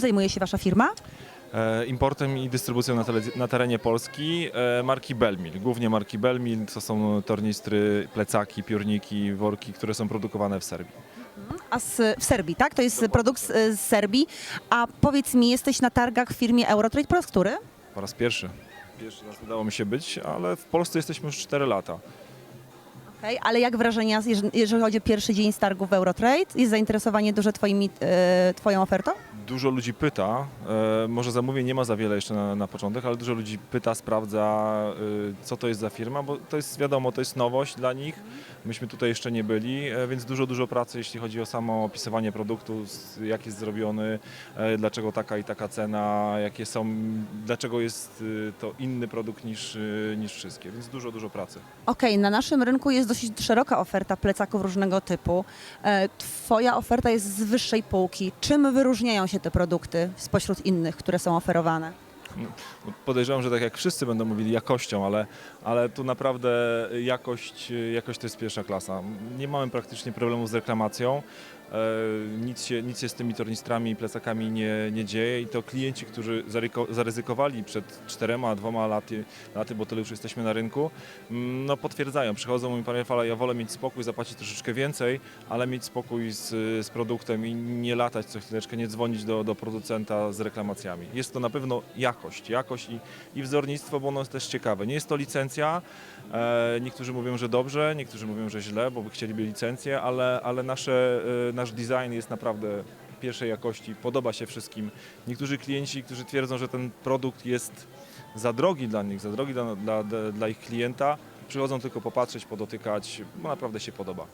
zajmuje się wasza firma? E, Importem i dystrybucją na, tele, na terenie Polski e, marki Belmil. Głównie marki Belmil to są tornistry, plecaki, piórniki, worki, które są produkowane w Serbii. A z, w Serbii, tak? To jest produkt z, z Serbii. A powiedz mi, jesteś na targach w firmie Eurotrade po raz który? Po raz pierwszy. Pierwszy raz udało mi się być, ale w Polsce jesteśmy już 4 lata. Okej, ale jak wrażenia, jeż- jeżeli chodzi o pierwszy dzień z targów w Eurotrade? Jest zainteresowanie duże twoimi, e, twoją ofertą? Dużo ludzi pyta, e, może zamówień nie ma za wiele jeszcze na, na początek, ale dużo ludzi pyta, sprawdza, e, co to jest za firma, bo to jest wiadomo, to jest nowość dla nich. Myśmy tutaj jeszcze nie byli, e, więc dużo, dużo pracy, jeśli chodzi o samo opisywanie produktu, s- jak jest zrobiony, e, dlaczego taka i taka cena, jakie są, dlaczego jest e, to inny produkt niż, e, niż wszystkie, więc dużo, dużo pracy. Okej, na naszym rynku jest dosyć szeroka oferta plecaków różnego typu. E, Twoja oferta jest z wyższej półki. Czym wyróżniają się te produkty spośród innych, które są oferowane? Podejrzewam, że tak jak wszyscy będą mówili jakością, ale, ale tu naprawdę jakość, jakość to jest pierwsza klasa. Nie mamy praktycznie problemu z reklamacją. E, Nic się, nic się z tymi tornistrami i plecakami nie, nie dzieje i to klienci, którzy zaryzykowali przed czterema, dwoma laty, laty, bo tyle już jesteśmy na rynku, mm, no potwierdzają, przychodzą i mówią, panie Fala, ja wolę mieć spokój, zapłacić troszeczkę więcej, ale mieć spokój z, z produktem i nie latać co chwileczkę, nie dzwonić do, do producenta z reklamacjami. Jest to na pewno jakość, jakość i, i wzornictwo, bo ono jest też ciekawe. Nie jest to licencja, e, niektórzy mówią, że dobrze, niektórzy mówią, że źle, bo by chcieliby licencję, ale, ale nasze, e, nasz design jest naprawdę pierwszej jakości, podoba się wszystkim. Niektórzy klienci, którzy twierdzą, że ten produkt jest za drogi dla nich, za drogi dla, dla, dla ich klienta, przychodzą tylko popatrzeć, podotykać, bo naprawdę się podoba.